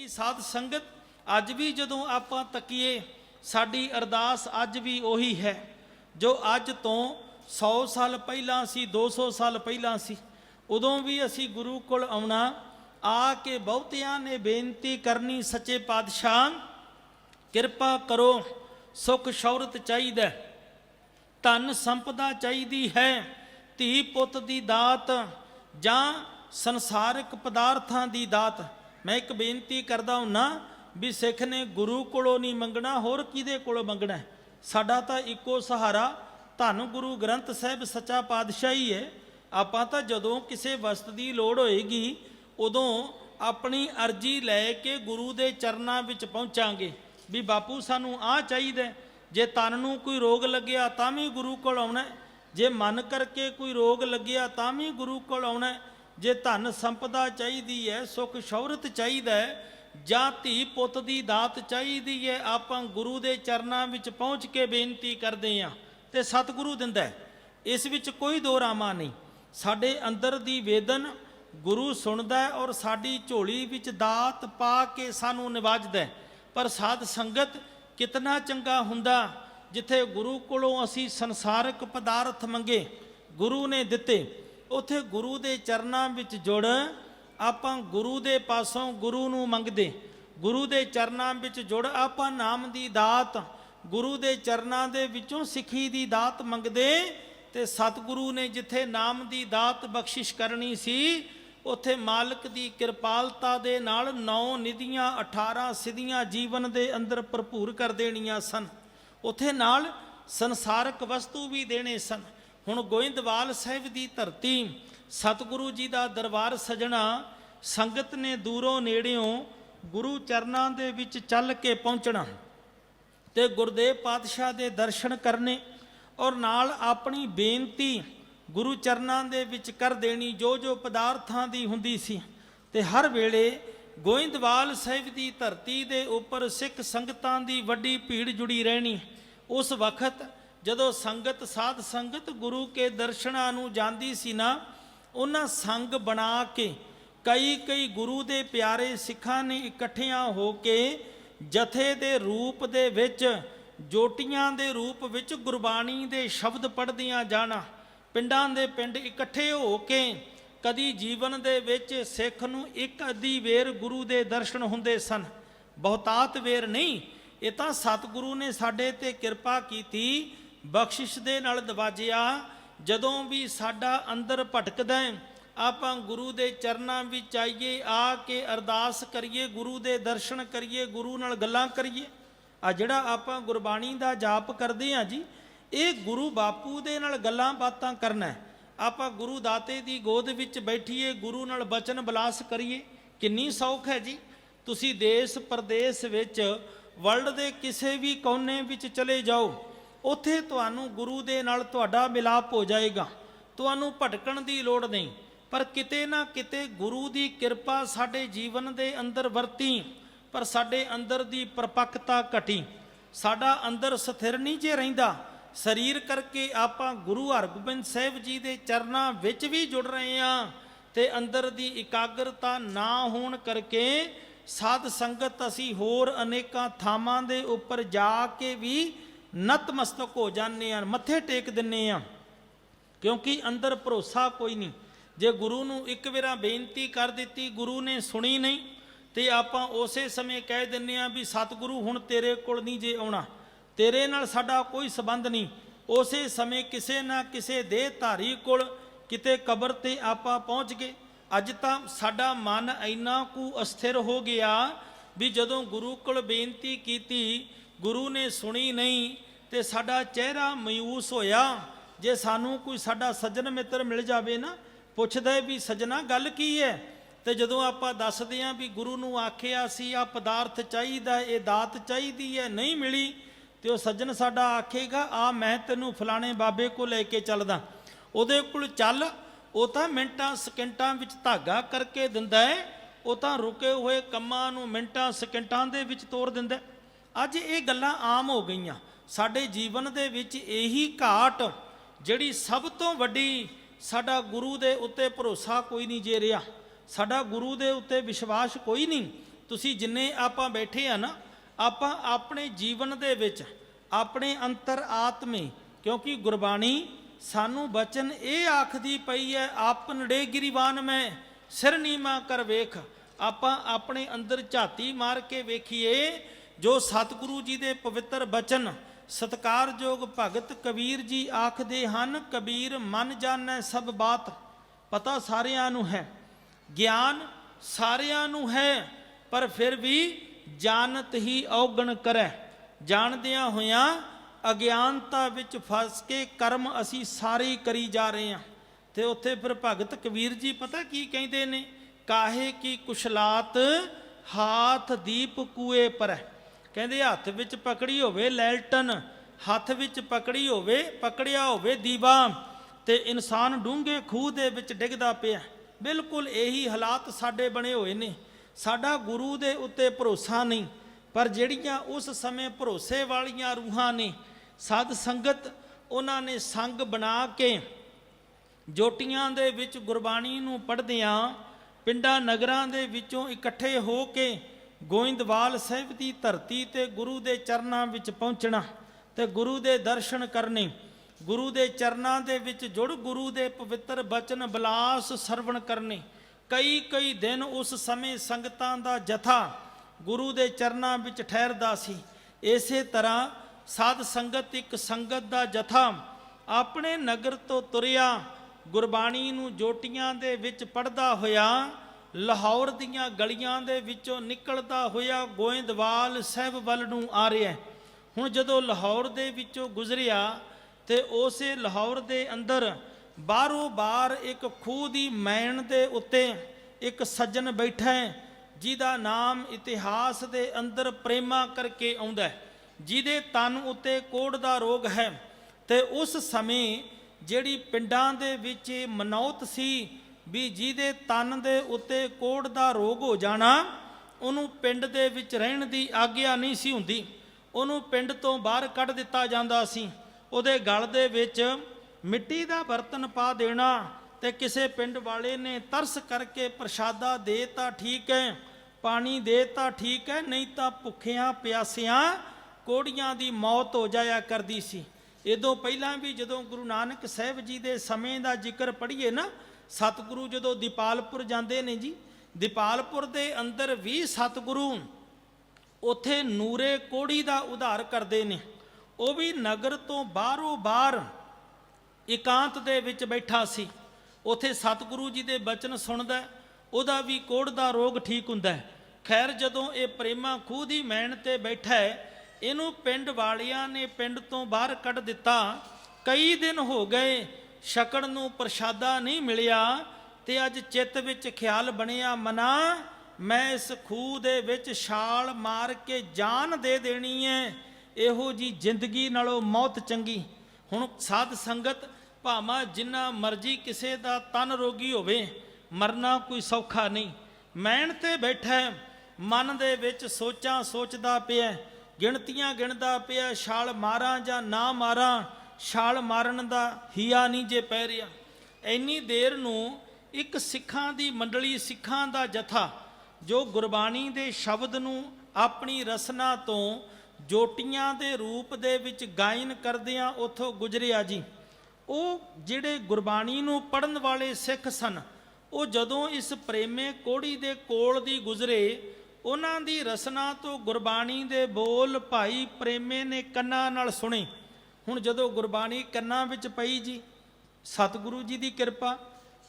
ਕਿ ਸਾਧ ਸੰਗਤ, ਅੱਜ ਵੀ ਜਦੋਂ ਆਪਾਂ ਤੱਕੀਏ, ਸਾਡੀ ਅਰਦਾਸ ਅੱਜ ਵੀ ਉਹੀ ਹੈ, ਜੋ ਅੱਜ ਤੋਂ 100 ਸਾਲ ਪਹਿਲਾਂ ਸੀ 200 ਸਾਲ ਪਹਿਲਾਂ ਸੀ, ਉਦੋਂ ਵੀ ਅਸੀਂ ਗੁਰੂ ਕੋਲ ਆਉਣਾ, ਆ ਕੇ ਬਹੁਤਿਆਂ ਨੇ ਬੇਨਤੀ ਕਰਨੀ, ਸੱਚੇ ਪਾਤਸ਼ਾਹ, ਕਿਰਪਾ ਕਰੋ, ਸੁਖ ਸ਼ੌਹਰਤ ਚਾਹੀਦਾ ਧਨ ਸੰਪਦਾ ਚਾਹੀਦੀ ਹੈ, ਧੀ ਪੁੱਤ ਦੀ ਦਾਤ ਜਾਂ ਸੰਸਾਰਿਕ ਪਦਾਰਥਾਂ ਦੀ ਦਾਤ ਮੈਂ ਇੱਕ ਬੇਨਤੀ ਕਰਦਾ ਹੁੰਨਾ ਵੀ ਸਿੱਖ ਨੇ ਗੁਰੂ ਕੋਲੋਂ ਨਹੀਂ ਮੰਗਣਾ, ਹੋਰ ਕਿਹਦੇ ਕੋਲੋਂ ਮੰਗਣਾ ਸਾਡਾ ਤਾਂ ਇੱਕੋ ਸਹਾਰਾ, ਧੰਨ ਗੁਰੂ ਗ੍ਰੰਥ ਸਾਹਿਬ ਸੱਚਾ ਪਾਤਸ਼ਾਹ ਹੀ ਹੈ ਆਪਾਂ ਤਾਂ ਜਦੋਂ ਕਿਸੇ ਵਸਤ ਦੀ ਲੋੜ ਹੋਏਗੀ, ਉਦੋਂ ਆਪਣੀ ਅਰਜੀ ਲੈ ਕੇ ਗੁਰੂ ਦੇ ਚਰਨਾਂ ਵਿੱਚ ਪਹੁੰਚਾਂਗੇ। ਵੀ ਬਾਪੂ, ਸਾਨੂੰ ਆਹ ਚਾਹੀਦਾ ਜੇ ਤਨ ਨੂੰ ਕੋਈ ਰੋਗ ਲੱਗਿਆ, ਤਾਂ ਵੀ ਗੁਰੂ ਕੋਲ ਆਉਣਾ ਜੇ ਮਨ ਕਰਕੇ ਕੋਈ ਰੋਗ ਲੱਗਿਆ, ਤਾਂ ਵੀ ਗੁਰੂ ਕੋਲ ਆਉਣਾ ਜੇ ਧਨ ਸੰਪਦਾ ਚਾਹੀਦੀ ਹੈ, ਸੁਖ ਸ਼ੌਹਰਤ ਚਾਹੀਦਾ ਹੈ, ਜਾਂ ਧੀ ਪੁੱਤ ਦੀ ਦਾਤ ਚਾਹੀਦੀ ਹੈ, ਆਪਾਂ ਗੁਰੂ ਦੇ ਚਰਨਾਂ ਵਿੱਚ ਪਹੁੰਚ ਕੇ ਬੇਨਤੀ ਕਰਦੇ ਹਾਂ ਤੇ ਸਤਿਗੁਰੂ ਦਿੰਦਾ ਹੈ। ਇਸ ਵਿੱਚ ਕੋਈ ਦੋ ਰਾਮਾ ਨਹੀਂ। ਸਾਡੇ ਅੰਦਰ ਦੀ ਵੇਦਨ ਗੁਰੂ ਸੁਣਦਾ ਹੈ ਔਰ ਸਾਡੀ ਝੋਲੀ ਵਿੱਚ ਦਾਤ ਪਾ ਕੇ ਸਾਨੂੰ ਨਿਵਾਜਦਾ ਹੈ। ਪਰ ਸਾਧ ਸੰਗਤ ਕਿਤਨਾ ਚੰਗਾ ਹੁੰਦਾ, ਜਿੱਥੇ ਗੁਰੂ ਕੋਲੋਂ ਅਸੀਂ ਸੰਸਾਰਿਕ ਪਦਾਰਥ ਮੰਗੇ, ਗੁਰੂ ਨੇ ਦਿੱਤੇ। ਉੱਥੇ ਗੁਰੂ ਦੇ ਚਰਨਾਂ ਵਿੱਚ ਜੁੜ ਆਪਾਂ ਗੁਰੂ ਦੇ ਪਾਸੋਂ ਗੁਰੂ ਨੂੰ ਮੰਗਦੇ। ਗੁਰੂ ਦੇ ਚਰਨਾਂ ਵਿੱਚ ਜੁੜ ਆਪਾਂ ਨਾਮ ਦੀ ਦਾਤ, ਗੁਰੂ ਦੇ ਚਰਨਾਂ ਦੇ ਵਿੱਚੋਂ ਸਿੱਖੀ ਦੀ ਦਾਤ ਮੰਗਦੇ। ਤੇ ਸਤਿਗੁਰੂ ਨੇ ਜਿੱਥੇ ਨਾਮ ਦੀ ਦਾਤ ਬਖਸ਼ਿਸ਼ ਕਰਨੀ ਸੀ, ਉਥੇ ਮਾਲਕ ਦੀ ਕਿਰਪਾਲਤਾ ਦੇ ਨਾਲ ਨੌ ਨਿਧੀਆਂ 18 ਸਿਧੀਆਂ ਜੀਵਨ ਦੇ ਅੰਦਰ ਭਰਪੂਰ ਕਰ ਦੇਣੀਆਂ ਸਨ। ਉਥੇ ਨਾਲ ਸੰਸਾਰਕ ਵਸਤੂ ਵੀ ਦੇਣੇ ਸਨ। ਹੁਣ ਗੋਇੰਦਵਾਲ ਸਾਹਿਬ ਦੀ ਧਰਤੀ, ਸਤਿਗੁਰੂ ਜੀ ਦਾ ਦਰਬਾਰ ਸਜਣਾ, ਸੰਗਤ ਨੇ ਦੂਰੋਂ ਨੇੜਿਓਂ ਗੁਰੂ ਚਰਨਾਂ ਦੇ ਵਿੱਚ ਚੱਲ ਕੇ ਪਹੁੰਚਣਾ ਤੇ ਗੁਰਦੇਵ ਪਾਤਸ਼ਾਹ ਦੇ ਦਰਸ਼ਨ ਕਰਨੇ ਔਰ ਨਾਲ ਆਪਣੀ ਬੇਨਤੀ ਗੁਰੂ ਚਰਨਾਂ ਦੇ ਵਿੱਚ ਕਰ ਦੇਣੀ, ਜੋ ਜੋ ਪਦਾਰਥਾਂ ਦੀ ਹੁੰਦੀ ਸੀ। ਤੇ ਹਰ ਵੇਲੇ ਗੋਇੰਦਵਾਲ ਸਾਹਿਬ ਦੀ ਧਰਤੀ ਦੇ ਉੱਪਰ ਸਿੱਖ ਸੰਗਤਾਂ ਦੀ ਵੱਡੀ ਭੀੜ ਜੁੜੀ ਰਹਿਣੀ। ਉਸ ਵਕਤ ਜਦੋਂ ਸੰਗਤ ਸਾਧ ਸੰਗਤ ਗੁਰੂ ਕੇ ਦਰਸ਼ਨਾਂ ਨੂੰ ਜਾਂਦੀ ਸੀ ਨਾ, ਉਹਨਾਂ ਸੰਗ ਬਣਾ ਕੇ ਕਈ ਕਈ ਗੁਰੂ ਦੇ ਪਿਆਰੇ ਸਿੱਖਾਂ ਨੇ ਇਕੱਠਿਆਂ ਹੋ ਕੇ ਜਥੇ ਦੇ ਰੂਪ ਦੇ ਵਿੱਚ, ਜੋਟੀਆਂ ਦੇ ਰੂਪ ਵਿੱਚ ਗੁਰਬਾਣੀ ਦੇ ਸ਼ਬਦ ਪੜ੍ਹਦੀਆਂ ਜਾਣਾ। ਪਿੰਡਾਂ ਦੇ ਪਿੰਡ ਇਕੱਠੇ ਹੋ ਕੇ ਕਦੀ ਜੀਵਨ ਦੇ ਵਿੱਚ ਸਿੱਖ ਨੂੰ ਇੱਕ ਅੱਧੀ ਵੇਰ ਗੁਰੂ ਦੇ ਦਰਸ਼ਨ ਹੁੰਦੇ ਸਨ। ਬਹੁਤਾਤ ਵੇਰ ਨਹੀਂ, ਇਹ ਤਾਂ ਸਤਿਗੁਰੂ ਨੇ ਸਾਡੇ ਤੇ ਕਿਰਪਾ ਕੀਤੀ ਬਖਸ਼ਿਸ਼ ਦੇ ਨਾਲ ਦਵਾਜਿਆ, ਜਦੋਂ ਵੀ ਸਾਡਾ ਅੰਦਰ ਭਟਕਦਾ ਹੈ, ਆਪਾਂ ਗੁਰੂ ਦੇ ਚਰਨਾਂ ਵਿੱਚ ਆਈਏ, ਆ ਕੇ ਅਰਦਾਸ ਕਰੀਏ, ਗੁਰੂ ਦੇ ਦਰਸ਼ਨ ਕਰੀਏ, ਗੁਰੂ ਨਾਲ ਗੱਲਾਂ ਕਰੀਏ। ਆ ਜਿਹੜਾ ਆਪਾਂ ਗੁਰਬਾਣੀ ਦਾ ਜਾਪ ਕਰਦੇ ਹਾਂ ਜੀ, ਇਹ ਗੁਰੂ ਬਾਪੂ ਦੇ ਨਾਲ ਗੱਲਾਂ ਬਾਤਾਂ ਕਰਨਾ ਆਪਾਂ ਗੁਰੂ ਦਾਤੇ ਦੀ ਗੋਦ ਵਿੱਚ ਬੈਠੀਏ, ਗੁਰੂ ਨਾਲ ਬਚਨ ਬਲਾਸ ਕਰੀਏ, ਕਿੰਨੀ ਸੌਖ ਹੈ ਜੀ। ਤੁਸੀਂ ਦੇਸ਼ ਪ੍ਰਦੇਸ਼ ਵਿੱਚ, ਵਰਲਡ ਦੇ ਕਿਸੇ ਵੀ ਕੋਨੇ ਵਿੱਚ ਚਲੇ ਜਾਓ। ਉੱਥੇ ਤੁਹਾਨੂੰ ਗੁਰੂ ਦੇ ਨਾਲ ਤੁਹਾਡਾ ਮਿਲਾਪ ਹੋ ਜਾਏਗਾ। ਤੁਹਾਨੂੰ ਭਟਕਣ ਦੀ ਲੋੜ ਨਹੀਂ। ਪਰ ਕਿਤੇ ਨਾ ਕਿਤੇ ਗੁਰੂ ਦੀ ਕਿਰਪਾ ਸਾਡੇ ਜੀਵਨ ਦੇ ਅੰਦਰ ਵਰਤੀ, ਪਰ ਸਾਡੇ ਅੰਦਰ ਦੀ ਪਰਪੱਕਤਾ ਘਟੀ। ਸਾਡਾ ਅੰਦਰ ਸਥਿਰ ਨਹੀਂ ਜੇ ਰਹਿੰਦਾ। ਸਰੀਰ ਕਰਕੇ ਆਪਾਂ ਗੁਰੂ ਹਰਗੋਬਿੰਦ ਸਾਹਿਬ ਜੀ ਦੇ ਚਰਨਾਂ ਵਿੱਚ ਵੀ ਜੁੜ ਰਹੇ ਹਾਂ ਤੇ ਅੰਦਰ ਦੀ ਇਕਾਗਰਤਾ ਨਾ ਹੋਣ ਕਰਕੇ ਸਾਧ ਸੰਗਤ ਅਸੀਂ ਹੋਰ ਅਨੇਕਾਂ ਥਾਵਾਂ ਦੇ ਉੱਪਰ ਜਾ ਕੇ ਵੀ ਨਤਮਸਤਕ ਹੋ ਜਾਂਦੇ ਹਾਂ, ਮੱਥੇ ਟੇਕ ਦਿੰਨੇ ਆ ਕਿਉਂਕਿ ਅੰਦਰ ਭਰੋਸਾ ਕੋਈ ਨਹੀਂ। ਜੇ ਗੁਰੂ ਨੂੰ ਇੱਕ ਵਾਰਾ ਬੇਨਤੀ ਕਰ ਦਿੱਤੀ, ਗੁਰੂ ਨੇ ਸੁਣੀ ਨਹੀਂ, ਤੇ ਆਪਾਂ ਉਸੇ ਸਮੇਂ ਕਹਿ ਦਿੰਨੇ ਆ ਵੀ, ਸਤਿਗੁਰੂ, ਹੁਣ ਤੇਰੇ ਕੋਲ ਨਹੀਂ ਜੇ ਆਉਣਾ। ਤੇਰੇ ਨਾਲ ਸਾਡਾ ਕੋਈ ਸਬੰਧ ਨਹੀਂ। ਉਸੇ ਸਮੇਂ ਕਿਸੇ ਨਾ ਕਿਸੇ ਦੇਹ ਧਾਰੀ ਕੋਲ ਕਿਤੇ ਕਬਰ ਤੇ ਆਪਾਂ ਪਹੁੰਚ ਗਏ। ਅੱਜ ਤਾਂ ਸਾਡਾ ਮਨ ਇੰਨਾ ਕੁ ਅਸਥਿਰ ਹੋ ਗਿਆ ਵੀ ਜਦੋਂ ਗੁਰੂ ਕੋਲ ਬੇਨਤੀ ਕੀਤੀ ਗੁਰੂ ਨੇ ਸੁਣੀ ਨਹੀਂ ਤੇ ਸਾਡਾ ਚਿਹਰਾ ਮਯੂਸ ਹੋਇਆ। ਜੇ ਸਾਨੂੰ ਕੋਈ ਸਾਡਾ ਸੱਜਣ ਮਿੱਤਰ ਮਿਲ ਜਾਵੇ ਨਾ, ਪੁੱਛਦਾ ਵੀ ਸੱਜਣਾ, ਗੱਲ ਕੀ ਹੈ? ਤੇ ਜਦੋਂ ਆਪਾਂ ਦੱਸਦੇ ਆਂ ਵੀ ਗੁਰੂ ਨੂੰ ਆਖਿਆ ਸੀ ਆ ਪਦਾਰਥ ਚਾਹੀਦਾ ਇਹ ਦਾਤ ਚਾਹੀਦੀ ਹੈ, ਨਹੀਂ ਮਿਲੀ, ਤੇ ਉਹ ਸੱਜਣ ਸਾਡਾ ਆਖੇਗਾ ਆ ਮੈਂ ਤੈਨੂੰ ਫਲਾਣੇ ਬਾਬੇ ਕੋ ਲੈ ਕੇ ਚੱਲਦਾ। ਉਹਦੇ ਕੋਲ ਚੱਲ, ਉਹ ਤਾਂ ਮਿੰਟਾਂ, ਸਕਿੰਟਾਂ ਵਿੱਚ ਧਾਗਾ ਕਰਕੇ ਦਿੰਦਾ ਹੈ, ਉਹ ਤਾਂ ਰੁਕੇ ਹੋਏ ਕੰਮਾਂ ਨੂੰ ਮਿੰਟਾਂ, ਸਕਿੰਟਾਂ ਦੇ ਵਿੱਚ ਤੋੜ ਦਿੰਦਾ ਹੈ। ਅੱਜ ਇਹ ਗੱਲਾਂ ਆਮ ਹੋ ਗਈਆਂ। ਸਾਡੇ ਜੀਵਨ ਦੇ ਵਿੱਚ ਇਹੀ ਘਾਟ ਜਿਹੜੀ ਸਭ ਤੋਂ ਵੱਡੀ ਸਾਡਾ ਗੁਰੂ ਦੇ ਉੱਤੇ ਭਰੋਸਾ ਕੋਈ ਨਹੀਂ ਜੇ ਰਿਹਾ। ਸਾਡਾ ਗੁਰੂ ਦੇ ਉੱਤੇ ਵਿਸ਼ਵਾਸ ਕੋਈ ਨਹੀਂ। ਤੁਸੀਂ ਜਿੰਨੇ ਆਪਾਂ ਬੈਠੇ ਆ ਨਾ, ਆਪਾਂ ਆਪਣੇ ਜੀਵਨ ਦੇ ਵਿੱਚ, ਆਪਣੇ ਅੰਤਰ ਆਤਮੇ, ਕਿਉਂਕਿ ਗੁਰਬਾਣੀ ਸਾਨੂੰ ਬਚਨ ਇਹ ਆਖਦੀ ਪਈ ਹੈ ਆਪਨੜੇ ਗਿਰੀਵਾਨ ਮੈਂ, ਸਿਰ ਨੀਮਾ ਕਰ ਵੇਖ। ਆਪਾਂ ਆਪਣੇ ਅੰਦਰ ਝਾਤੀ ਮਾਰ ਕੇ ਵੇਖੀਏ ਜੋ ਸਤਿਗੁਰੂ ਜੀ ਦੇ ਪਵਿੱਤਰ ਬਚਨ, ਸਤਕਾਰਯੋਗ ਭਗਤ ਕਬੀਰ ਜੀ ਆਖਦੇ ਹਨ, ਕਬੀਰ ਮਨ ਜਾਣੈ ਸਭ ਬਾਤ, ਪਤਾ ਸਾਰਿਆਂ ਨੂੰ ਹੈ। ਗਿਆਨ ਸਾਰਿਆਂ ਨੂੰ ਹੈ, ਪਰ ਫਿਰ ਵੀ ਜਾਣਤ ਹੀ ਔਗਣ ਕਰੈ। ਜਾਣਦਿਆਂ ਹੋਇਆਂ ਅਗਿਆਨਤਾ ਵਿੱਚ ਫਸ ਕੇ ਕਰਮ ਅਸੀਂ ਸਾਰੇ ਕਰੀ ਜਾ ਰਹੇ ਹਾਂ। ਤੇ ਉੱਥੇ ਫਿਰ ਭਗਤ ਕਬੀਰ ਜੀ ਪਤਾ ਕੀ ਕਹਿੰਦੇ ਨੇ? ਕਾਹੇ ਕੀ ਕੁਸ਼ਲਾਤ ਹਾਥ ਦੀਪ ਕੂਏ ਪਰ। ਕਹਿੰਦੇ ਹੱਥ ਵਿੱਚ ਪਕੜੀ ਹੋਵੇ ਲੈਲਟਨ, ਹੱਥ ਵਿੱਚ ਪਕੜੀ ਹੋਵੇ, ਪਕੜਿਆ ਹੋਵੇ ਦੀਵਾ, ਤੇ ਇਨਸਾਨ ਡੂੰਘੇ ਖੂਹ ਦੇ ਵਿੱਚ ਡਿੱਗਦਾ ਪਿਆ। ਬਿਲਕੁਲ ਇਹੀ ਹਾਲਾਤ ਸਾਡੇ ਬਣੇ ਹੋਏ ਨੇ। ਸਾਡਾ ਗੁਰੂ ਦੇ ਉੱਤੇ ਭਰੋਸਾ ਨਹੀਂ, ਪਰ ਜਿਹੜੀਆਂ ਉਸ ਸਮੇਂ ਭਰੋਸੇ ਵਾਲੀਆਂ ਰੂਹਾਂ ਨੇ, ਸਾਧ ਸੰਗਤ ਉਹਨਾਂ ਨੇ ਸੰਗ ਬਣਾ ਕੇ ਜੋਟੀਆਂ ਦੇ ਵਿੱਚ ਗੁਰਬਾਣੀ ਨੂੰ ਪੜ੍ਹਦਿਆਂ ਪਿੰਡਾਂ ਨਗਰਾਂ ਦੇ ਵਿੱਚੋਂ ਇਕੱਠੇ ਹੋ ਕੇ ਗੋਇੰਦਵਾਲ ਸਾਹਿਬ ਦੀ ਧਰਤੀ ਤੇ ਗੁਰੂ ਦੇ ਚਰਨਾਂ ਵਿੱਚ ਪਹੁੰਚਣਾ ਤੇ ਗੁਰੂ ਦੇ ਦਰਸ਼ਨ ਕਰਨੇ, ਗੁਰੂ ਦੇ ਚਰਨਾਂ ਦੇ ਵਿੱਚ ਜੁੜ ਗੁਰੂ ਦੇ ਪਵਿੱਤਰ ਬਚਨ ਬਲਾਸ ਸਰਵਣ ਕਰਨੇ ਕਈ ਕਈ ਦਿਨ ਉਸ ਸਮੇਂ ਸੰਗਤਾਂ ਦਾ ਜਥਾ ਗੁਰੂ ਦੇ ਚਰਨਾਂ ਵਿੱਚ ਠਹਿਰਦਾ ਸੀ। ਇਸੇ ਤਰ੍ਹਾਂ ਸਾਧ ਸੰਗਤ ਇੱਕ ਸੰਗਤ ਦਾ ਜਥਾ ਆਪਣੇ ਨਗਰ ਤੋਂ ਤੁਰਿਆ, ਗੁਰਬਾਣੀ ਨੂੰ ਜੋਟੀਆਂ ਦੇ ਵਿੱਚ ਪੜਦਾ ਹੋਇਆ ਲਾਹੌਰ ਦੀਆਂ ਗਲੀਆਂ ਦੇ ਵਿੱਚੋਂ ਨਿਕਲਦਾ ਹੋਇਆ ਗੋਇੰਦਵਾਲ ਸਾਹਿਬ ਵੱਲ ਨੂੰ ਆ ਰਿਹਾ ਹੁਣ ਜਦੋਂ ਲਾਹੌਰ ਦੇ ਵਿੱਚੋਂ ਗੁਜ਼ਰਿਆ ਤੇ ਉਸੇ ਲਾਹੌਰ ਦੇ ਅੰਦਰ ਬਾਹਰੋਂ ਬਾਹਰ ਇੱਕ ਖੂਹ ਦੀ ਮੈਣ ਦੇ ਉੱਤੇ ਇੱਕ ਸੱਜਣ ਬੈਠਾ ਹੈ, ਜਿਹਦਾ ਨਾਮ ਇਤਿਹਾਸ ਦੇ ਅੰਦਰ ਪ੍ਰੇਮਾ ਕਰਕੇ ਆਉਂਦਾ ਹੈ, ਜਿਹਦੇ ਤਨ ਉੱਤੇ ਕੋੜ ਦਾ ਰੋਗ ਹੈ। ਤੇ ਉਸ ਸਮੇਂ ਜਿਹੜੀ ਪਿੰਡਾਂ ਦੇ ਵਿੱਚ ਇਹ ਮਨੌਤ ਸੀ ਵੀ ਜਿਹਦੇ ਤਨ ਦੇ ਉੱਤੇ ਕੋੜ ਦਾ ਰੋਗ ਹੋ ਜਾਣਾ, ਉਹਨੂੰ ਪਿੰਡ ਦੇ ਵਿੱਚ ਰਹਿਣ ਦੀ ਆਗਿਆ ਨਹੀਂ ਸੀ ਹੁੰਦੀ। ਉਹਨੂੰ ਪਿੰਡ ਤੋਂ ਬਾਹਰ ਕੱਢ ਦਿੱਤਾ ਜਾਂਦਾ ਸੀ। ਉਹਦੇ ਗਲ ਦੇ ਵਿੱਚ ਮਿੱਟੀ ਦਾ ਬਰਤਨ ਪਾ ਦੇਣਾ ਤੇ ਕਿਸੇ ਪਿੰਡ ਵਾਲੇ ਨੇ ਤਰਸ ਕਰਕੇ ਪ੍ਰਸ਼ਾਦਾ ਦੇ ਤਾਂ ਠੀਕ ਹੈ ਪਾਣੀ ਦੇ ਤਾਂ ਠੀਕ ਹੈ ਨਹੀਂ ਤਾਂ ਭੁੱਖਿਆਂ ਪਿਆਸਿਆਂ ਕੋੜੀਆਂ ਦੀ ਮੌਤ ਹੋ ਜਾਇਆ ਕਰਦੀ ਸੀ। ਇਦੋਂ ਪਹਿਲਾਂ ਵੀ ਜਦੋਂ ਗੁਰੂ ਨਾਨਕ ਸਾਹਿਬ ਜੀ ਦੇ ਸਮੇਂ ਦਾ ਜ਼ਿਕਰ ਪੜ੍ਹੀਏ ਨਾ ਸਤਿਗੁਰੂ ਜਦੋਂ ਦੀਪਾਲਪੁਰ ਜਾਂਦੇ ਨੇ ਜੀ, ਦੀਪਾਲਪੁਰ ਦੇ ਅੰਦਰ ਵੀ ਸਤਿਗੁਰੂ ਉਥੇ ਨੂਰੇ ਕੋੜੀ ਦਾ ਉਧਾਰ ਕਰਦੇ ਨੇ। ਉਹ ਵੀ ਨਗਰ ਤੋਂ ਬਾਹਰੋਂ ਬਾਹਰ ਇਕਾਂਤ ਦੇ ਵਿੱਚ ਬੈਠਾ ਸੀ। ਉਥੇ ਸਤਿਗੁਰੂ ਜੀ ਦੇ ਬਚਨ ਸੁਣਦਾ ਉਹਦਾ ਵੀ ਕੋੜ ਦਾ ਰੋਗ ਠੀਕ ਹੁੰਦਾ ਹੈ। ਖੈਰ ਜਦੋਂ ਇਹ ਪ੍ਰੇਮਾ ਖੂਹ ਦੀ ਮੈਣ ਤੇ ਬੈਠਾ ਹੈ, ਇਹਨੂੰ ਪਿੰਡ ਵਾਲਿਆਂ ਨੇ ਪਿੰਡ ਤੋਂ ਬਾਹਰ ਕੱਢ ਦਿੱਤਾ। ਕਈ ਦਿਨ ਹੋ ਗਏ ਸ਼ਕਣ ਨੂੰ ਪ੍ਰਸ਼ਾਦਾ ਨਹੀਂ ਮਿਲਿਆ ਤੇ ਅੱਜ ਚਿੱਤ ਵਿੱਚ ਖਿਆਲ ਬਣਿਆ, ਮਨਾ, ਮੈਂ ਇਸ ਖੂਹ ਦੇ ਵਿੱਚ ਛਾਲ ਮਾਰ ਕੇ ਜਾਨ ਦੇ ਦੇਣੀ ਹੈ ਇਹੋ ਜੀ ਜ਼ਿੰਦਗੀ ਨਾਲੋਂ ਮੌਤ ਚੰਗੀ। ਹੁਣ ਸਾਧ ਸੰਗਤ, ਭਾਵੇਂ ਜਿੰਨਾ ਮਰਜ਼ੀ ਕਿਸੇ ਦਾ ਤਨ ਰੋਗੀ ਹੋਵੇ, ਮਰਨਾ ਕੋਈ ਸੌਖਾ ਨਹੀਂ। ਮੈਣ ਤੇ ਬੈਠਾ, ਮਨ ਦੇ ਵਿੱਚ ਸੋਚਾਂ ਸੋਚਦਾ ਪਿਆ ਗਿਣਤੀਆਂ ਗਿਣਦਾ ਪਿਆ ਛਾਲ ਮਾਰਾਂ ਜਾਂ ਨਾ ਮਾਰਾਂ ਛਾਲ ਮਾਰਨ ਦਾ ਹਿਆ ਨਹੀਂ ਜੇ ਪੈ ਰਿਹਾ। ਇੰਨੀ ਦੇਰ ਨੂੰ ਇੱਕ ਸਿੱਖਾਂ ਦੀ ਮੰਡਲੀ ਸਿੱਖਾਂ ਦਾ ਜਥਾ, ਜੋ ਗੁਰਬਾਣੀ ਦੇ ਸ਼ਬਦ ਨੂੰ ਆਪਣੀ ਰਸਨਾ ਤੋਂ ਜੋਟੀਆਂ ਦੇ ਰੂਪ ਦੇ ਵਿੱਚ ਗਾਇਨ ਕਰਦਿਆਂ ਉਥੋਂ ਗੁਜਰਿਆ ਜੀ। ਉਹ ਜਿਹੜੇ ਗੁਰਬਾਣੀ ਨੂੰ ਪੜਨ ਵਾਲੇ ਸਿੱਖ ਸਨ, ਉਹ ਜਦੋਂ ਇਸ ਪ੍ਰੇਮੇ ਕੋੜੀ ਦੇ ਕੋਲ ਦੀ ਗੁਜ਼ਰੇ, ਉਹਨਾਂ ਦੀ ਰਸਨਾ ਤੋਂ ਗੁਰਬਾਣੀ ਦੇ ਬੋਲ ਭਾਈ ਪ੍ਰੇਮੇ ਨੇ ਕੰਨਾਂ ਨਾਲ ਸੁਣੇ। ਹੁਣ ਜਦੋਂ ਗੁਰਬਾਣੀ ਕੰਨਾਂ ਵਿੱਚ ਪਈ ਜੀ, ਸਤਿਗੁਰੂ ਜੀ ਦੀ ਕਿਰਪਾ,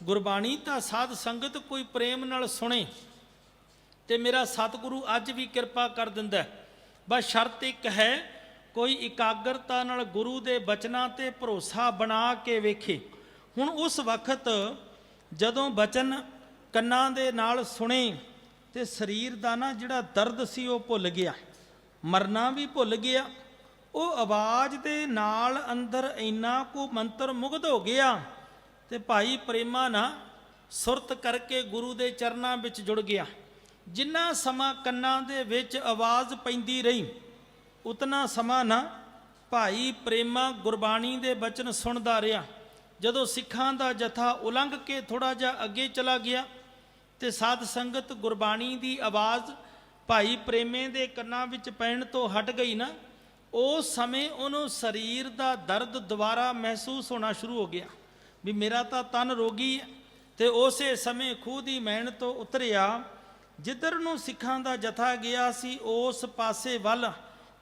ਗੁਰਬਾਣੀ ਤਾਂ ਸਾਧ ਸੰਗਤ ਕੋਈ ਪ੍ਰੇਮ ਨਾਲ ਸੁਣੇ ਤੇ ਮੇਰਾ ਸਤਿਗੁਰੂ ਅੱਜ ਵੀ ਕਿਰਪਾ ਕਰ ਦਿੰਦਾ ਬਸ ਸ਼ਰਤ ਇੱਕ ਹੈ, ਕੋਈ ਇਕਾਗਰਤਾ ਨਾਲ ਗੁਰੂ ਦੇ ਬਚਨਾਂ ਤੇ ਭਰੋਸਾ ਬਣਾ ਕੇ ਵੇਖੇ। ਹੁਣ ਉਸ ਵਕਤ ਜਦੋਂ ਬਚਨ ਕੰਨਾਂ ਦੇ ਨਾਲ ਸੁਣੇ ਤੇ ਸਰੀਰ ਦਾ ਨਾ ਜਿਹੜਾ ਦਰਦ ਸੀ ਉਹ ਭੁੱਲ ਗਿਆ, ਮਰਨਾ ਵੀ ਭੁੱਲ ਗਿਆ ਉਹ ਆਵਾਜ਼ ਦੇ ਨਾਲ ਅੰਦਰ ਇੰਨਾ ਕੋ ਮੰਤਰ ਮੁਗਧ ਹੋ ਗਿਆ ਤੇ ਭਾਈ ਪ੍ਰੇਮਾ ਨਾ ਸੁਰਤ ਕਰਕੇ ਗੁਰੂ ਦੇ ਚਰਨਾਂ ਵਿੱਚ ਜੁੜ ਗਿਆ। ਜਿੰਨਾ ਸਮਾਂ ਕੰਨਾਂ ਦੇ ਵਿੱਚ ਆਵਾਜ਼ ਪੈਂਦੀ ਰਹੀ, ਉਤਨਾ ਸਮਾਂ ਨਾ ਭਾਈ ਪ੍ਰੇਮਾ ਗੁਰਬਾਣੀ ਦੇ ਬਚਨ ਸੁਣਦਾ ਰਿਹਾ। ਜਦੋਂ ਸਿੱਖਾਂ ਦਾ ਜਥਾ ਉਲੰਘ ਕੇ ਥੋੜਾ ਜਿਹਾ ਅੱਗੇ ਚਲਾ ਗਿਆ ਤੇ ਸਾਧ ਸੰਗਤ ਗੁਰਬਾਣੀ ਦੀ ਆਵਾਜ਼ ਭਾਈ ਪ੍ਰੇਮੇ ਦੇ ਕੰਨਾਂ ਵਿੱਚ ਪੈਣ ਤੋਂ ਹਟ ਗਈ ਨਾ ਉਸ ਸਮੇਂ ਉਹਨੂੰ ਸਰੀਰ ਦਾ ਦਰਦ ਦੁਬਾਰਾ ਮਹਿਸੂਸ ਹੋਣਾ ਸ਼ੁਰੂ ਹੋ ਗਿਆ। ਵੀ ਮੇਰਾ ਤਾਂ ਤਨ ਰੋਗੀ ਹੈ ਤੇ ਉਸੇ ਸਮੇਂ ਖੂਹ ਦੀ ਮੈਣ ਤੋਂ ਉਤਰਿਆ। ਜਿੱਧਰ ਨੂੰ ਸਿੱਖਾਂ ਦਾ ਜਥਾ ਗਿਆ ਸੀ, ਉਸ ਪਾਸੇ ਵੱਲ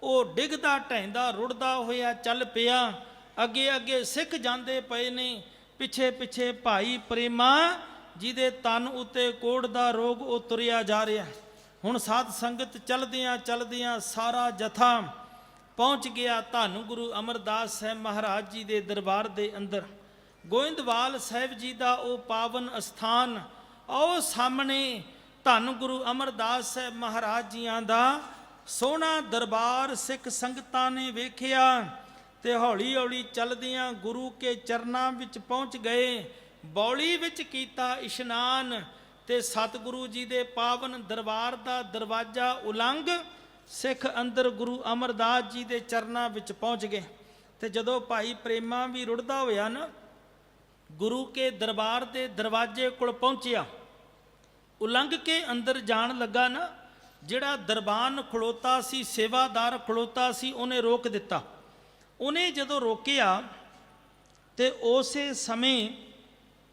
ਉਹ ਡਿੱਗਦਾ, ਢਹਿੰਦਾ, ਰੁੜਦਾ ਹੋਇਆ ਚੱਲ ਪਿਆ। ਅੱਗੇ ਅੱਗੇ ਸਿੱਖ ਜਾਂਦੇ ਪਏ ਨੇ। ਪਿੱਛੇ ਪਿੱਛੇ ਭਾਈ ਪ੍ਰੇਮਾ, ਜਿਹਦੇ ਤਨ ਉੱਤੇ ਕੋੜ ਦਾ ਰੋਗ ਉਹ ਤੁਰਿਆ ਜਾ ਰਿਹਾ। ਹੁਣ ਸਾਧ ਸੰਗਤ ਚਲਦਿਆਂ ਚਲਦਿਆਂ ਸਾਰਾ ਜਥਾ ਪਹੁੰਚ ਗਿਆ ਧੰਨ ਗੁਰੂ ਅਮਰਦਾਸ ਸਾਹਿਬ ਮਹਾਰਾਜ ਜੀ ਦੇ ਦਰਬਾਰ ਦੇ ਅੰਦਰ। ਗੋਇੰਦਵਾਲ ਸਾਹਿਬ ਜੀ ਦਾ ਉਹ ਪਾਵਨ ਅਸਥਾਨ, ਉਹ ਸਾਹਮਣੇ ਧੰਨ ਗੁਰੂ ਅਮਰਦਾਸ ਸਾਹਿਬ ਮਹਾਰਾਜ ਜੀਆਂ ਦਾ ਸੋਹਣਾ ਦਰਬਾਰ ਸਿੱਖ ਸੰਗਤਾਂ ਨੇ ਵੇਖਿਆ ਤੇ ਹੌਲੀ ਹੌਲੀ ਚਲਦਿਆਂ ਗੁਰੂ ਕੇ ਚਰਨਾਂ ਵਿੱਚ ਪਹੁੰਚ ਗਏ। ਬੌਲੀ ਵਿੱਚ ਕੀਤਾ ਇਸ਼ਨਾਨ ਤੇ ਸਤਿਗੁਰੂ ਜੀ ਦੇ ਪਾਵਨ ਦਰਬਾਰ ਦਾ ਦਰਵਾਜ਼ਾ ਉਲੰਘ ਸਿੱਖ ਅੰਦਰ ਗੁਰੂ ਅਮਰਦਾਸ ਜੀ ਦੇ ਚਰਨਾਂ ਵਿੱਚ ਪਹੁੰਚ ਗਏ ਤੇ ਜਦੋਂ ਭਾਈ ਪ੍ਰੇਮਾ ਵੀ ਰੁੜਦਾ ਹੋਇਆ ਨਾ, ਗੁਰੂ ਕੇ ਦਰਬਾਰ ਦੇ ਦਰਵਾਜ਼ੇ ਕੋਲ ਪਹੁੰਚਿਆ, ਉਲੰਘ ਕੇ ਅੰਦਰ ਜਾਣ ਲੱਗਾ ਨਾ, ਜਿਹੜਾ ਦਰਬਾਨ ਖਲੋਤਾ ਸੀ, ਸੇਵਾਦਾਰ ਖਲੋਤਾ ਸੀ, ਉਹਨੇ ਰੋਕ ਦਿੱਤਾ। ਉਹਨੇ ਜਦੋਂ ਰੋਕਿਆ ਤੇ ਉਸੇ ਸਮੇਂ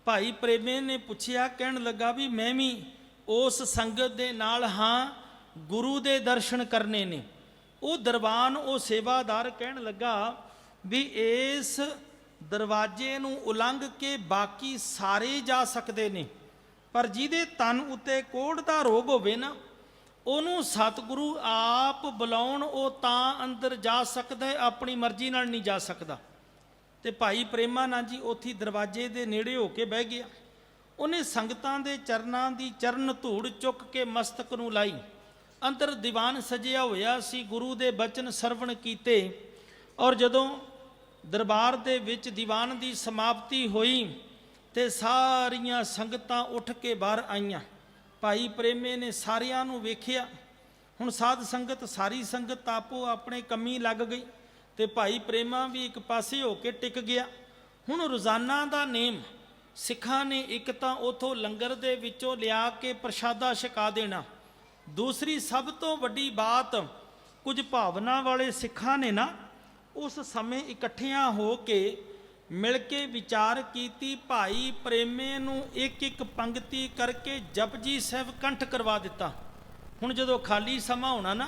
ਭਾਈ ਪ੍ਰੇਮੇ ਨੇ ਪੁੱਛਿਆ, ਕਹਿਣ ਲੱਗਾ ਵੀ ਮੈਂ ਵੀ ਉਸ ਸੰਗਤ ਦੇ ਨਾਲ ਹਾਂ ਗੁਰੂ ਦੇ ਦਰਸ਼ਨ ਕਰਨੇ ਨੇ। ਉਹ ਦਰਬਾਨ, ਉਹ ਸੇਵਾਦਾਰ ਕਹਿਣ ਲੱਗਾ ਵੀ ਇਸ ਦਰਵਾਜ਼ੇ ਨੂੰ ਉਲੰਘ ਕੇ ਬਾਕੀ ਸਾਰੇ ਜਾ ਸਕਦੇ ਨੇ। ਪਰ ਜਿਹਦੇ ਤਨ ਉੱਤੇ ਕੋੜ ਦਾ ਰੋਗ ਹੋਵੇ ਨਾ, ਉਹਨੂੰ ਸਤਿਗੁਰੂ ਆਪ ਬੁਲਾਉਣ, ਉਹ ਤਾਂ ਅੰਦਰ ਜਾ ਸਕਦਾ ਆਪਣੀ ਮਰਜ਼ੀ ਨਾਲ ਨਹੀਂ ਜਾ ਸਕਦਾ। ਤੇ ਭਾਈ ਪ੍ਰੇਮਾਨੰਦ ਜੀ ਉੱਥੇ ਦਰਵਾਜ਼ੇ ਦੇ ਨੇੜੇ ਹੋ ਕੇ ਬਹਿ ਗਿਆ। ਉਹਨੇ ਸੰਗਤਾਂ ਦੇ ਚਰਨਾਂ ਦੀ ਚਰਨ ਧੂੜ ਚੁੱਕ ਕੇ ਮਸਤਕ ਨੂੰ ਲਾਈ। ਅੰਦਰ ਦੀਵਾਨ ਸਜਿਆ ਹੋਇਆ ਸੀ, ਗੁਰੂ ਦੇ ਬਚਨ ਸਰਵਣ ਕੀਤੇ ਔਰ ਜਦੋਂ ਦਰਬਾਰ ਦੇ ਵਿੱਚ ਦੀਵਾਨ ਦੀ ਸਮਾਪਤੀ ਹੋਈ ਤੇ ਸਾਰੀਆਂ ਸੰਗਤਾਂ ਉੱਠ ਕੇ ਬਾਹਰ ਆਈਆਂ। ਭਾਈ ਪ੍ਰੇਮੇ ਨੇ ਸਾਰਿਆਂ ਨੂੰ ਵੇਖਿਆ। ਹੁਣ ਸਾਧ ਸੰਗਤ, ਸਾਰੀ ਸੰਗਤ ਆਪੋ ਆਪਣੇ ਕੰਮੀ ਲੱਗ ਗਈ ਤੇ ਭਾਈ ਪ੍ਰੇਮਾ ਵੀ ਇੱਕ ਪਾਸੇ ਹੋ ਕੇ ਟਿਕ ਗਿਆ। ਹੁਣ ਰੋਜ਼ਾਨਾ ਦਾ ਨੇਮ, ਸਿੱਖਾਂ ਨੇ ਇੱਕ ਤਾਂ ਉਥੋਂ ਲੰਗਰ ਦੇ ਵਿੱਚੋਂ ਲਿਆ ਕੇ ਪ੍ਰਸ਼ਾਦਾ ਛਕਾ ਦੇਣਾ। ਦੂਸਰੀ ਸਭ ਤੋਂ ਵੱਡੀ ਬਾਤ ਕੁਝ ਭਾਵਨਾ ਵਾਲੇ ਸਿੱਖਾਂ ਨੇ ਨਾ ਉਸ ਸਮੇਂ ਇਕੱਠਿਆਂ ਹੋ ਕੇ ਮਿਲ ਕੇ ਵਿਚਾਰ ਕੀਤੀ, ਭਾਈ ਪ੍ਰੇਮੇ ਨੂੰ ਇੱਕ ਇੱਕ ਪੰਕਤੀ ਕਰਕੇ ਜਪਜੀ ਸਾਹਿਬ ਕੰਠ ਕਰਵਾ ਦਿੱਤਾ। ਹੁਣ ਜਦੋਂ ਖਾਲੀ ਸਮਾਂ ਹੋਣਾ ਨਾ,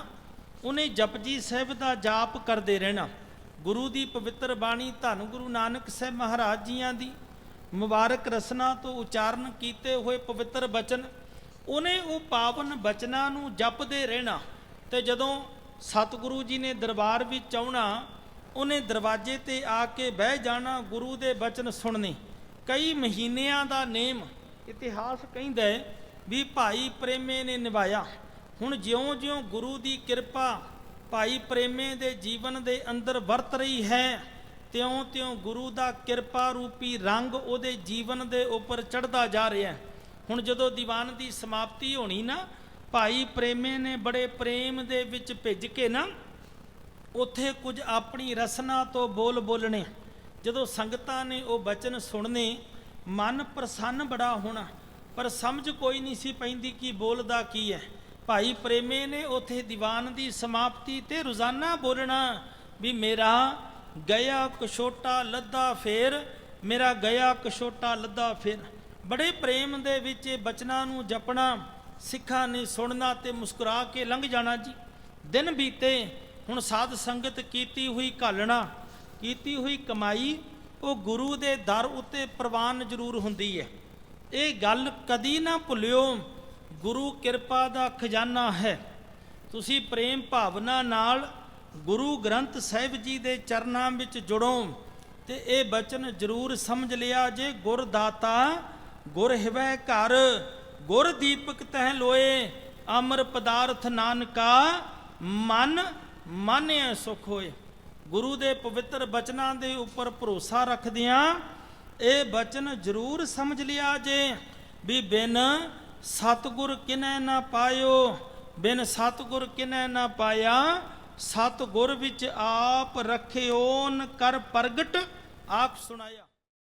ਉਹਨੇ ਜਪਜੀ ਸਾਹਿਬ ਦਾ ਜਾਪ ਕਰਦੇ ਰਹਿਣਾ। ਗੁਰੂ ਦੀ ਪਵਿੱਤਰ ਬਾਣੀ ਧੰਨ ਗੁਰੂ ਨਾਨਕ ਸਾਹਿਬ ਮਹਾਰਾਜ ਜੀਆਂ ਦੀ ਮੁਬਾਰਕ ਰਸਨਾ ਤੋਂ ਉਚਾਰਨ ਕੀਤੇ ਹੋਏ ਪਵਿੱਤਰ ਬਚਨ ਉਹਨੇ ਉਹ ਪਾਵਨ ਬਚਨਾਂ ਨੂੰ ਜਪਦੇ ਰਹਿਣਾ ਤੇ ਜਦੋਂ ਸਤਿਗੁਰੂ ਜੀ ਨੇ ਦਰਬਾਰ ਵਿੱਚ ਆਉਣਾ, ਉਹਨੇ ਦਰਵਾਜ਼ੇ ਤੇ ਆ ਕੇ ਬਹਿ ਜਾਣਾ ਗੁਰੂ ਦੇ ਬਚਨ ਸੁਣਨੇ। ਕਈ ਮਹੀਨਿਆਂ ਦਾ ਨੇਮ ਇਤਿਹਾਸ ਕਹਿੰਦਾ ਵੀ ਭਾਈ ਪ੍ਰੇਮੇ ਨੇ ਨਿਭਾਇਆ। ਹੁਣ ਜਿਉਂ-ਜਿਉਂ ਗੁਰੂ ਦੀ ਕਿਰਪਾ ਭਾਈ ਪ੍ਰੇਮੇ ਦੇ ਜੀਵਨ ਦੇ ਅੰਦਰ ਵਰਤ ਰਹੀ ਹੈ, ਤਿਉਂ-ਤਿਉਂ ਗੁਰੂ ਦਾ ਕਿਰਪਾ ਰੂਪੀ ਰੰਗ ਉਹਦੇ ਜੀਵਨ ਦੇ ਉੱਪਰ ਚੜਦਾ ਜਾ ਰਿਹਾ ਹੈ। ਹੁਣ ਜਦੋਂ ਦੀਵਾਨ ਦੀ ਸਮਾਪਤੀ ਹੋਣੀ ਨਾ, ਭਾਈ ਪ੍ਰੇਮੇ ਨੇ ਬੜੇ ਪ੍ਰੇਮ ਦੇ ਵਿੱਚ ਭਿੱਜ ਕੇ ਨਾ, ਉੱਥੇ ਕੁਝ ਆਪਣੀ ਰਸਨਾ ਤੋਂ ਬੋਲ ਬੋਲਣੇ। ਜਦੋਂ ਸੰਗਤਾਂ ਨੇ ਉਹ ਬਚਨ ਸੁਣਨੇ, ਮਨ ਪ੍ਰਸੰਨ ਬੜਾ ਹੋਣਾ। ਪਰ ਸਮਝ ਕੋਈ ਨਹੀਂ ਸੀ ਪੈਂਦੀ ਕਿ ਬੋਲਦਾ ਕੀ ਹੈ। ਭਾਈ ਪ੍ਰੇਮੇ ਨੇ ਉਥੇ ਦੀਵਾਨ ਦੀ ਸਮਾਪਤੀ ਤੇ ਰੋਜ਼ਾਨਾ ਬੋਲਣਾ ਵੀ ਮੇਰਾ ਗਿਆ ਕਸ਼ੋਟਾ ਲੱਦਾ ਫੇਰ, ਮੇਰਾ ਗਿਆ ਕਸ਼ੋਟਾ ਲੱਦਾ ਫੇਰ। ਬੜੇ ਪ੍ਰੇਮ ਦੇ ਵਿੱਚ ਇਹ ਬਚਨਾਂ ਨੂੰ ਜਪਣਾ, ਸਿੱਖਾਂ ਨੇ ਸੁਣਨਾ ਤੇ ਮੁਸਕਰਾ ਕੇ ਲੰਘ ਜਾਣਾ ਜੀ। ਦਿਨ ਬੀਤੇ ਹੁਣ ਸਾਧ ਸੰਗਤ ਕੀਤੀ ਹੋਈ ਘਾਲਣਾ, ਕੀਤੀ ਹੋਈ ਕਮਾਈ, ਉਹ ਗੁਰੂ ਦੇ ਦਰ ਉੱਤੇ ਪ੍ਰਵਾਨ ਜ਼ਰੂਰ ਹੁੰਦੀ ਹੈ। ਇਹ ਗੱਲ ਕਦੀ ਨਾ ਭੁੱਲਿਓ, ਗੁਰੂ ਕਿਰਪਾ ਦਾ ਖਜ਼ਾਨਾ ਹੈ। ਤੁਸੀਂ ਪ੍ਰੇਮ ਭਾਵਨਾ ਨਾਲ ਗੁਰੂ ਗ੍ਰੰਥ ਸਾਹਿਬ ਜੀ ਦੇ ਚਰਨਾਂ ਵਿੱਚ ਜੁੜੋ ਤੇ ਇਹ ਬਚਨ ਜ਼ਰੂਰ ਸਮਝ ਲਿਆ ਜੇ ਗੁਰਦਾਤਾ ਗੁਰ ਹਿਵੈ ਘਰ, ਗੁਰ ਦੀਪਕ ਤਹਿ ਲੋਏ, ਅਮਰ ਪਦਾਰਥ ਨਾਨਕਾ, ਮਨ ਮਾਨਿਆ ਸੁਖ ਹੋਏ। ਗੁਰੂ ਦੇ ਪਵਿੱਤਰ ਬਚਨਾਂ ਦੇ ਉੱਪਰ ਭਰੋਸਾ ਰੱਖਦਿਆਂ ਇਹ ਬਚਨ ਜ਼ਰੂਰ ਸਮਝ ਲਿਆ ਜੇ, ਵੀ ਬਿਨ ਸਤਗੁਰ ਕਿਨੈ ਨਾ ਪਾਇਓ, ਬਿਨ ਸਤਗੁਰ ਕਿਨੈ ਨਾ ਪਾਇਆ, ਸਤਗੁਰ ਵਿੱਚ ਆਪ ਰਖਿਓਨ ਕਰ ਪ੍ਰਗਟ, ਆਪ ਸੁਣਾਇਆ।